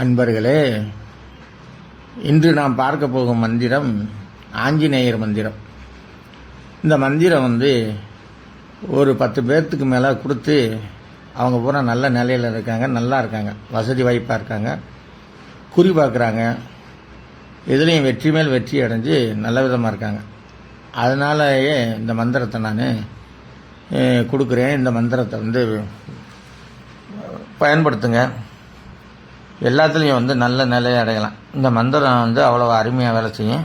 அன்பர்களே இன்று நாம் பார்க்க போகும் மந்திரம் ஆஞ்சநேயர் மந்திரம். இந்த மந்திரம் வந்து ஒரு பத்து பேர்த்துக்கு மேலே கொடுத்து அவங்க பூரா நல்ல நிலையில் இருக்காங்க நல்லா இருக்காங்க வசதி வாய்ப்பாக இருக்காங்க குறி பார்க்குறாங்க. எதுலேயும் வெற்றி மேல் வெற்றி அடைஞ்சு நல்ல விதமாக இருக்காங்க. அதனாலயே இந்த மந்திரத்தை நான் கொடுக்குறேன். இந்த மந்திரத்தை வந்து பயன்படுத்துங்க. எல்லாத்துலேயும் வந்து நல்ல நிலையை அடையலாம். இந்த மந்திரம் வந்து அவ்வளோ அருமையாக வேலை செய்யும்.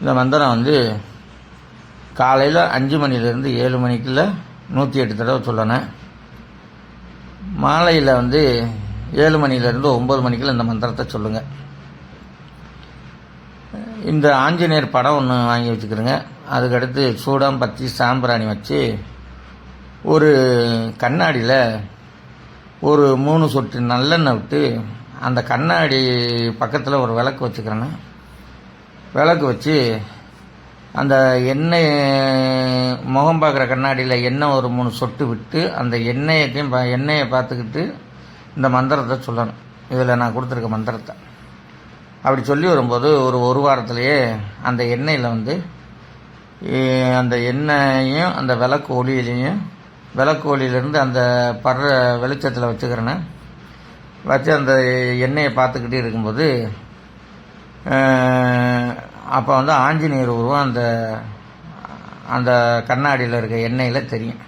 இந்த மந்திரம் வந்து காலையில் அஞ்சு மணிலேருந்து ஏழு மணிக்குள்ள நூற்றி எட்டு தடவை சொல்லணும். மாலையில் வந்து ஏழு மணிலேருந்து ஒம்பது மணிக்குள்ள இந்த மந்திரத்தை சொல்லுங்கள் இந்த ஆஞ்சநேயர் படம் ஒன்று வாங்கி வச்சுக்கிறோங்க. அதுக்கடுத்து சூடம் பத்தி சாம்பிராணி வச்சு ஒரு கண்ணாடியில் ஒரு மூணு சொட்டு நல்லெண்ணெய் விட்டு அந்த கண்ணாடி பக்கத்தில் ஒரு விளக்கு வச்சுக்கிறேன்னு விளக்கு வச்சு அந்த எண்ணெய் முகம் பார்க்குற கண்ணாடியில் எண்ணெய் ஒரு மூணு சொட்டு விட்டு அந்த எண்ணெயத்தையும் பா- எண்ணெயை பார்த்துக்கிட்டு இந்த மந்திரத்தை சொல்லணும். இதில் நான் கொடுத்துருக்க மந்திரத்தை. அப்படி சொல்லி வரும்போது ஒரு ஒரு வாரத்திலேயே அந்த எண்ணெயில் வந்து அந்த எண்ணெயையும் அந்த விளக்கு ஒளியிலையும் விளக்கோலியிலேருந்து அந்த படுற வெளிச்சத்தில் வச்சுக்கிறேன்னு வச்சு அந்த எண்ணெயை பார்த்துக்கிட்டே இருக்கும்போது அப்போ வந்து ஆஞ்சநேயர் உருவம் அந்த அந்த கண்ணாடியில் இருக்க எண்ணெயில் தெரியும்.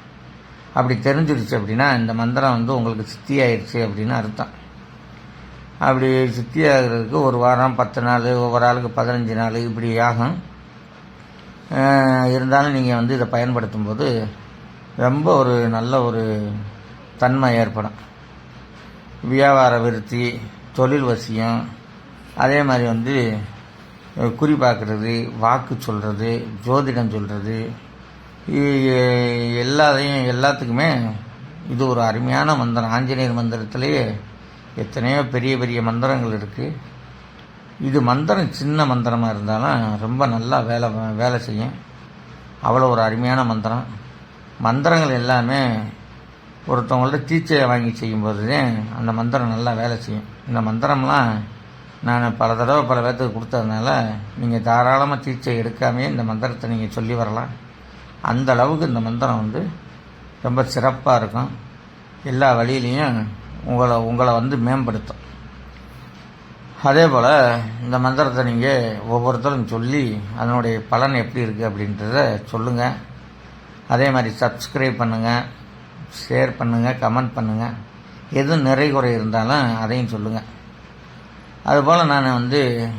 அப்படி தெரிஞ்சிருச்சு அப்படின்னா இந்த மந்திரம் வந்து உங்களுக்கு சித்தி ஆயிடுச்சு அப்படின்னு அர்த்தம். அப்படி சித்தி ஆகிறதுக்கு ஒரு வாரம் பத்து நாள் ஒவ்வொரு ஆளுக்கு பதினஞ்சு நாள் இப்படி ஆகும். இருந்தாலும் நீங்கள் வந்து இதை பயன்படுத்தும் போது ரொம்ப ஒரு நல்ல ஒரு தன்மை ஏற்படும். வியாபார விருத்தி தொழில் வசியம் அதே மாதிரி வந்து குறி பார்க்குறது வாக்கு சொல்கிறது ஜோதிடம் சொல்கிறது எல்லாத்தையும் எல்லாத்துக்குமே இது ஒரு அருமையான மந்திரம். ஆஞ்சநேயர் மந்திரத்திலேயே எத்தனையோ பெரிய பெரிய மந்திரங்கள் இருக்குது இது மந்திரம் சின்ன மந்திரமாக இருந்தாலும் ரொம்ப நல்லா வேலை வேலை செய்யும். அவ்வளோ ஒரு அருமையான மந்திரம். மந்திரங்கள் எல்லாமே ஒருத்தவங்கள்ட்ட தீச்சையை வாங்கி செய்யும்போது அந்த மந்திரம் நல்லா வேலை செய்யும். இந்த மந்திரம்லாம் நான் பல தடவை பல பேர்த்துக்கு கொடுத்ததுனால நீங்கள் தாராளமாக தீச்சை எடுக்காமே இந்த மந்திரத்தை நீங்கள் சொல்லி வரலாம். அந்த அளவுக்கு இந்த மந்திரம் வந்து ரொம்ப சிறப்பாக இருக்கும். எல்லா வழியிலையும் உங்களை உங்களை வந்து மேம்படுத்தும். அதே போல் இந்த மந்திரத்தை நீங்கள் ஒவ்வொருத்தரும் சொல்லி அதனுடைய பலன் எப்படி இருக்குது அப்படின்றத சொல்லுங்கள் அதே மாதிரி சப்ஸ்கிரைப் பண்ணுங்கள் ஷேர் பண்ணுங்கள் கமெண்ட் பண்ணுங்கள் எது நிறை குறை இருந்தாலும் அதையும் சொல்லுங்கள் அதுபோல் நான் வந்து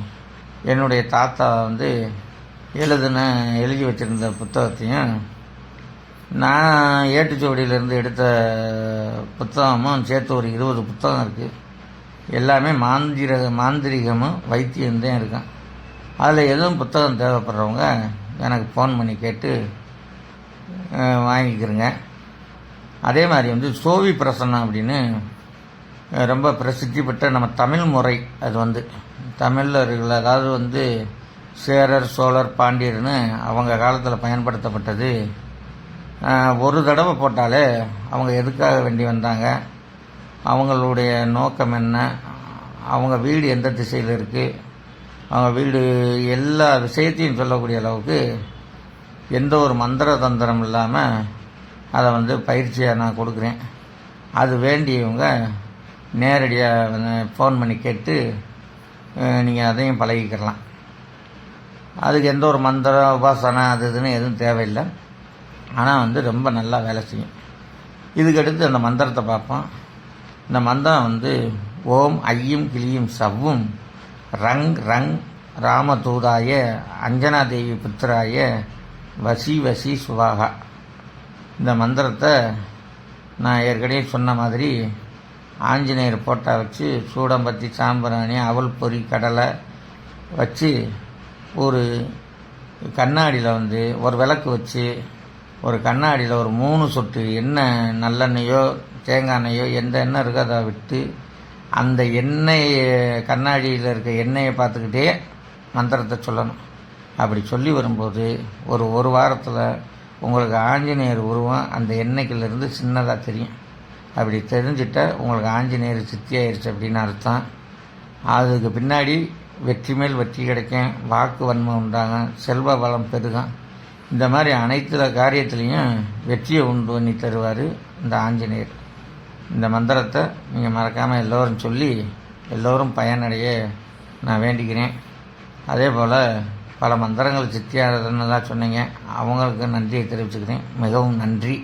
என்னுடைய தாத்தா வந்து எழுதுன எழுதி வச்சிருந்த புத்தகத்தையும் நான் ஏட்டுச்சுவடியிலேருந்து எடுத்த புத்தகமும் சேர்த்து ஒரு இருபது புத்தகம் இருக்குது எல்லாமே மாந்திர மாந்திரிகமும் வைத்தியம்தான் இருக்கும். அதில் எதுவும் புத்தகம் தேவைப்படுறவங்க எனக்கு ஃபோன் பண்ணி கேட்டு வாங்கிக்கிறேங்க. அதே மாதிரி வந்து சோவி பிரசன்னம் அப்படின்னு ரொம்ப பிரசித்தி பெற்ற நம்ம தமிழ் முறை அது வந்து. தமிழில் இருக்கிற அதாவது வந்து சேரர் சோழர் பாண்டியர்னு அவங்க காலத்தில் பயன்படுத்தப்பட்டது. ஒரு தடவை போட்டாலே அவங்க எதுக்காக வேண்டி வந்தாங்க? அவங்களுடைய நோக்கம் என்ன? அவங்க வீடு எந்த திசையில் இருக்குது அவங்க வீடு எல்லா விஷயத்தையும் சொல்லக்கூடிய அளவுக்கு எந்த ஒரு மந்திர தந்திரம் இல்லாமல் அதை வந்து பயிற்சியாக நான் கொடுக்குறேன். அது வேண்டியவங்க நேரடியாக ஃபோன் பண்ணி கேட்டு நீங்கள் அதையும் பழகிக்கலாம் அதுக்கு எந்த ஒரு மந்திர உபாசனை அது இதுன்னு எதுவும் தேவையில்லை. ஆனால் வந்து ரொம்ப நல்லா வேலை செய்யும். இதுக்கடுத்து அந்த மந்திரத்தை பார்ப்போம். இந்த மந்திரம் வந்து ஓம் ஐயும் கிளியும் சவ்வும் ரங் ரங் ராமதூதாய அஞ்சனாதேவி புத்திராய வசி வசி சுவாகா. இந்த மந்திரத்தை நான் ஏற்கனவே சொன்ன மாதிரி ஆஞ்சநேயர் போட்டா வச்சு சூடம்பத்தி சாம்பிராணி அவல் பொரி கடலை வச்சு ஒரு கண்ணாடியில் வந்து ஒரு விளக்கு வச்சு ஒரு கண்ணாடியில் ஒரு மூணு சொட்டு எண்ணெய் நல்லெண்ணெயோ தேங்காய் எண்ணெயோ எந்த எண்ணெய் இருக்கோ அதை விட்டு அந்த எண்ணெய் கண்ணாடியில் இருக்க எண்ணெயை பார்த்துக்கிட்டே மந்திரத்தை சொல்லணும். அப்படி சொல்லி வரும்போது ஒரு ஒரு வாரத்தில் உங்களுக்கு ஆஞ்சநேயர் உருவம் அந்த எண்ணெய்க்கிலிருந்து சின்னதாக தெரியும். அப்படி தெரிஞ்சிட்டா உங்களுக்கு ஆஞ்சநேயர் சித்தியாயிருச்சு அப்படின்னு அர்த்தம். அதுக்கு பின்னாடி வெற்றி மேல் வெற்றி கிடைக்கும் வாக்கு வன்மை உண்டாகும் செல்வ வளம் பெருகும். இந்த மாதிரி அனைத்து காரியத்துலேயும் வெற்றியை உண்டு பண்ணி தருவார் இந்த ஆஞ்சநேயர். இந்த மந்திரத்தை நீங்கள் மறக்காமல் எல்லோரும் சொல்லி எல்லோரும் பயனடைய நான் வேண்டிக்கிறேன். அதே போல் பல மந்திரங்கள் சித்தியாகிறதுன்னு தான் சொன்னீங்க. அவங்களுக்கு நன்றியை தெரிவிச்சுக்கிறேன். மிகவும் நன்றி.